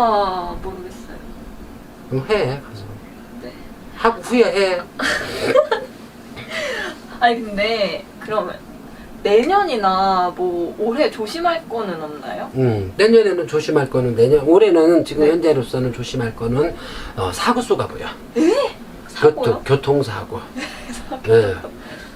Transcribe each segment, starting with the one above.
아 모르겠어요. 그럼 해 가서 네. 하고 후회해 아니 근데 그러면 내년이나 뭐 올해 조심할 거는 없나요? 음, 내년에는 조심할 거는 내년 올해는 지금 네. 현재로서는 조심할 거는 어, 사고 수가 보여 사고요? 교통, 교통사고 예.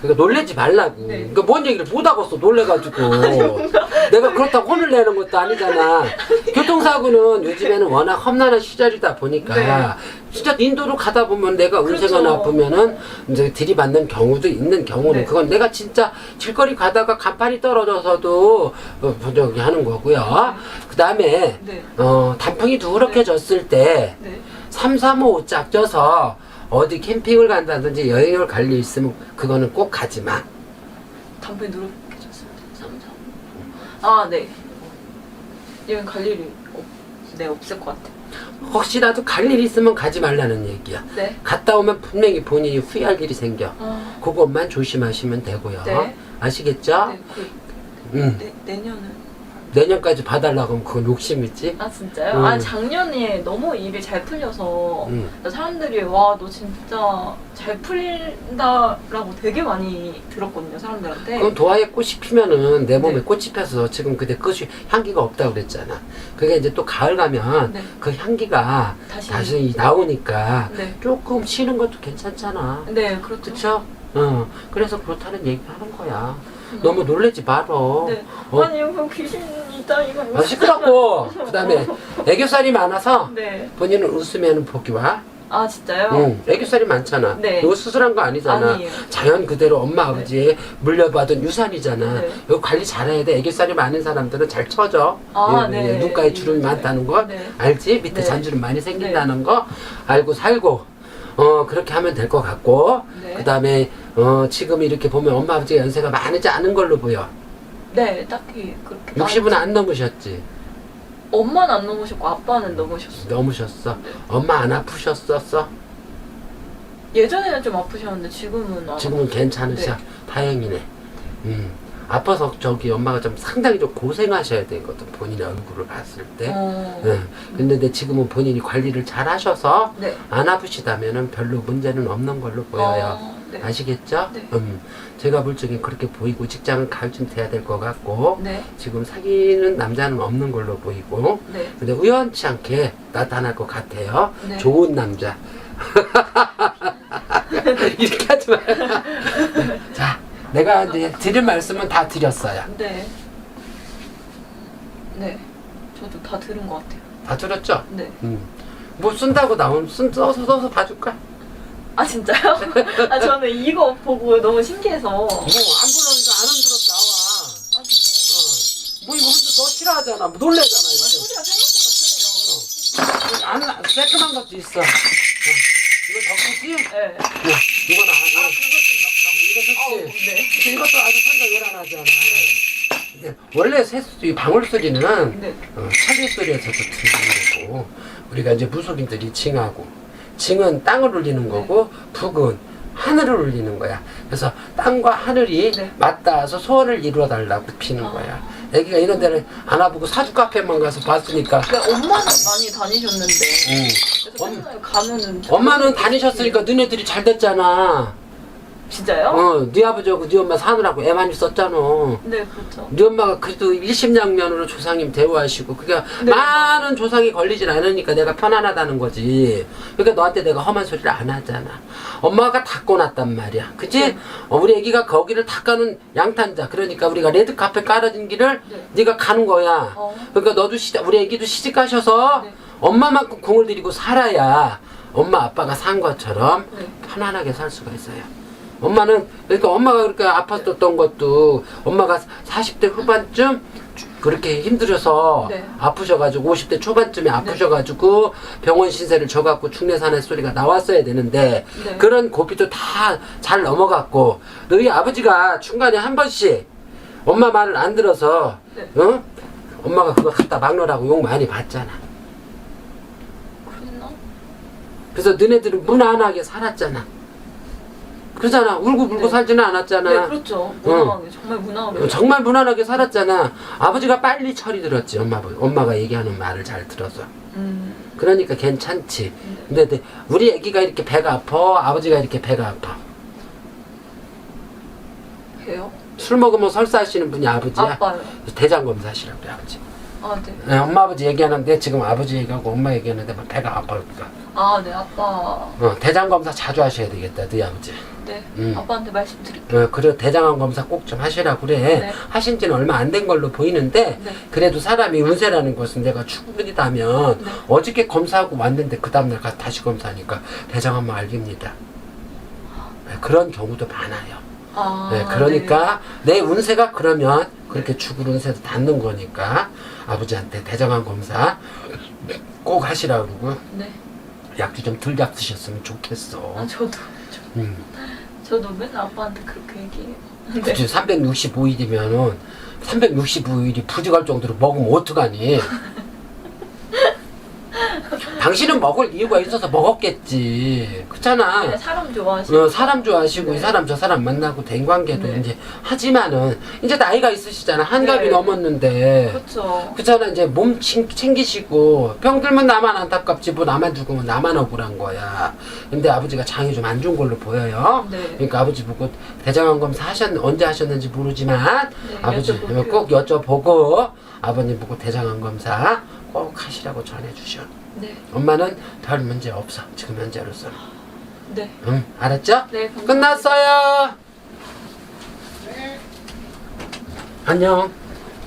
그러니까 놀래지 말라고. 네. 그러니까 뭔 얘기를 못 하겠어 놀래가지고. 내가 그렇다고 혼을 내는 것도 아니잖아. 교통사고는 요즘에는 워낙 험난한 시절이다 보니까 네. 진짜 인도로 가다 보면 내가 운세가 그렇죠. 나쁘면은 이제 들이받는 경우도 있는 경우는 네. 그건 내가 진짜 길거리 가다가 간판이 떨어져서도 어, 저기 하는 거고요. 그 다음에 네. 어, 단풍이 누렇게졌을 때 네. 3, 3, 5짝 쪄서 어디 캠핑을 간다든지 여행을 갈 일 있으면 그거는 꼭 가지 마. 담배 삼삼. 아 네. 여행 갈 일이 없, 네 없을 것 같아요. 혹시라도 갈 일 있으면 가지 말라는 얘기야. 네. 갔다 오면 분명히 본인이 후회할 일이 생겨. 아, 그것만 조심하시면 되고요. 네. 아시겠죠? 네. 그, 음. 내, 내년은 내년까지 봐달라고 하면 그건 욕심이지. 아 진짜요? 음. 아 작년에 너무 일이 잘 풀려서 음. 사람들이 와 너 진짜 잘 풀린다라고 되게 많이 들었거든요 사람들한테. 그건 도화에 꽃이 피면은 내 몸에 네. 꽃이 펴서 지금 그때 끝이 향기가 없다고 그랬잖아. 그게 이제 또 가을 가면 네. 그 향기가 다시. 다시 나오니까 네. 조금 쉬는 것도 괜찮잖아. 네 그렇죠. 그쵸? 어, 그래서 그렇다는 얘기 하는 거야. 너무 놀래지 말어. 네. 어? 아니 이거 귀신 이 있다 이거. 아, 시끄럽고, 그 다음에 애교살이 많아서 네. 본인은 웃으면 복이 와. 아 진짜요? 응, 애교살이 많잖아. 네. 이거 수술한 거 아니잖아. 아니에요. 자연 그대로 엄마 아버지의 물려받은 유산이잖아. 네. 이거 관리 잘해야 돼. 애교살이 많은 사람들은 잘 쳐져. 아, 예, 네. 예, 눈가에 주름이 네. 많다는 거 네. 알지? 밑에 네. 잔주름 많이 생긴다는 거 알고 살고. 어 그렇게 하면 될 것 같고 네. 그 다음에 어 지금 이렇게 보면 엄마 아버지가 연세가 많지 않은 걸로 보여 네 딱히 그렇게. 60은 많지- 안 넘으셨지 엄마는 안 넘으셨고 아빠는 넘으셨어요. 넘으셨어 네. 엄마 안 아프셨었어 예전에는 좀 아프셨는데 지금은 안. 지금은 괜찮으셔 다행이네 음 아파서 저기 엄마가 좀 상당히 좀 고생하셔야 되거든 본인의 얼굴을 봤을 때 어. 네. 근데 내 지금은 본인이 관리를 잘 하셔서 네. 안 아프시다면은 별로 문제는 없는 걸로 보여요 어, 네. 아시겠죠? 네. 음, 제가 볼 적엔 그렇게 보이고 직장은 가을쯤 돼야 될 것 같고 네. 지금 사귀는 남자는 없는 걸로 보이고 네. 근데 우연치 않게 나타날 것 같아요. 네. 좋은 남자. 이렇게 하지 마. 자, 내가 이제 드릴 말씀은 다 드렸어요. 네. 네. 저도 다 들은 것 같아요. 다 들었죠? 네. 음. 뭐 쓴다고 쓴 써서 써서 봐줄까? 아 진짜요? 아 저는 이거 보고 너무 신기해서. 뭐안 불러니까 안 흔들어 나와. 아 진짜요? 어. 뭐 이거 흔들 너 싫어하잖아. 뭐 놀래잖아 아, 이렇게. 소리가 생각보다 크네요. 안 나- 새끈한 것도 있어. 어. 이거 덕후지? 네. 야, 이건 안아 하고. 그거 좀. 이거 아우 좋지? 네. 이것도 아주 소리가 요란하잖아. 근데 원래 새소리, 방울 소리는 네. 어, 차리 소리에서도 들리는 거고 우리가 이제 무속인들이 징하고 징은 땅을 울리는 거고 북은 하늘을 울리는 거야. 그래서 땅과 하늘이 네. 맞닿아서 소원을 이루어 달라고 피는 아. 거야. 애기가 이런 데를 안 와보고 사주 카페만 가서 봤으니까 네, 엄마는 많이 다니셨는데. 응. 그래서 엄- 맨날 가면은. 엄마는 다니셨으니까 너네들이 잘 됐잖아. 진짜요? 어, 네 아버지하고 네 엄마 사느라고 애 많이 썼잖아. 네 그렇죠. 네 엄마가 그래도 일심양면으로 조상님 대우하시고 그게 네. 많은 조상이 걸리진 않으니까 내가 편안하다는 거지 그러니까 너한테 내가 험한 소리를 안 하잖아 엄마가 닦고났단 말이야 그치? 네. 어, 우리 애기가 거기를 닦아놓은 양탄자 그러니까 우리가 레드카페 깔아진 길을 네. 네. 가 가는 거야 어. 그러니까 너도 시, 우리 애기도 시집 가셔서 네. 엄마만큼 공을 들이고 살아야 엄마 아빠가 산 것처럼 네. 편안하게 살 수가 있어요. 엄마는 그러니까 엄마가 그렇게 아팠었던 것도 엄마가 40대 후반쯤 그렇게 힘들어서 네. 아프셔가지고 50대 초반쯤에 아프셔가지고 병원 신세를 져갖고 중내산의 소리가 나왔어야 되는데 네. 그런 고비도 다 잘 넘어갔고 너희 아버지가 중간에 한 번씩 엄마 말을 안 들어서 네. 응? 엄마가 그거 갖다 막느라고 욕 많이 받잖아. 그랬나? 그래서 너네들은 무난하게 살았잖아. 그러잖아. 울고 불고 네. 살지는 않았잖아. 네, 그렇죠. 무난하게 정말 무난하게. 정말 무난하게 살았잖아. 아버지가 빨리 철이 들었지. 엄마 엄마가 얘기하는 말을 잘 들어서. 음, 그러니까 괜찮지. 근데, 근데 우리 애기가 이렇게 배가 아파. 아버지가 이렇게 배가 아파. 해요? 술 먹으면 설사하시는 분이 아버지야. 아빠요. 대장 검사하시라고 그래 아버지. 아, 네. 네, 엄마 아버지 얘기하는데 지금 아버지 얘기하고 엄마 얘기하는데 막 배가 아파니까. 아, 네, 아빠. 어, 대장 검사 자주 하셔야 되겠다, 너희 아버지. 네, 음. 아빠한테 말씀드릴게요. 어, 그래 대장암 검사 꼭 좀 하시라고 그래. 네. 하신 지는 얼마 안 된 걸로 보이는데 네. 그래도 사람이 운세라는 것은 내가 충분히다면 네. 어저께 검사하고 왔는데 그 다음날 가서 다시 검사하니까 대장암만 알깁니다. 네, 그런 경우도 많아요. 아, 네, 그러니까 내 운세가 그러면 그렇게 죽을 운세도 닿는 거니까 아버지한테 대장암 검사 꼭 하시라고 그러고 네. 네. 약도 좀덜 잡수셨으면 좋겠어. 아, 저도. 음. 저도 맨날 아빠한테 그렇게 얘기해요. 네. 그치 365일이면은 365일이 부족할 정도로 먹으면 어떡하니? 당신은 먹을 이유가 있어서 먹었겠지. 그렇잖아. 그냥 사람 좋아하시고. 어, 사람 좋아하시고 네. 이 사람 저 사람 만나고 대인관계도 네. 이제 하지만은 이제 나이가 있으시잖아. 한갑이 네. 넘었는데. 그렇죠. 그렇잖아 이제 몸 챙, 챙기시고 병 들면 나만 안타깝지 뭐 나만 죽으면 나만 억울한 거야 근데 아버지가 장이 좀 안 좋은 걸로 보여요 네. 그러니까 아버지 보고 대장암 검사 하셨 언제 하셨는지 모르지만 네, 아버지 여쭤볼게요. 꼭 여쭤보고 아버님 보고 대장암 검사 꼭 하시라고 전해 주셔 네. 엄마는 별 문제 없어 지금 현재로서는 네. 응 알았죠? 네, 감사합니다. 끝났어요 안녕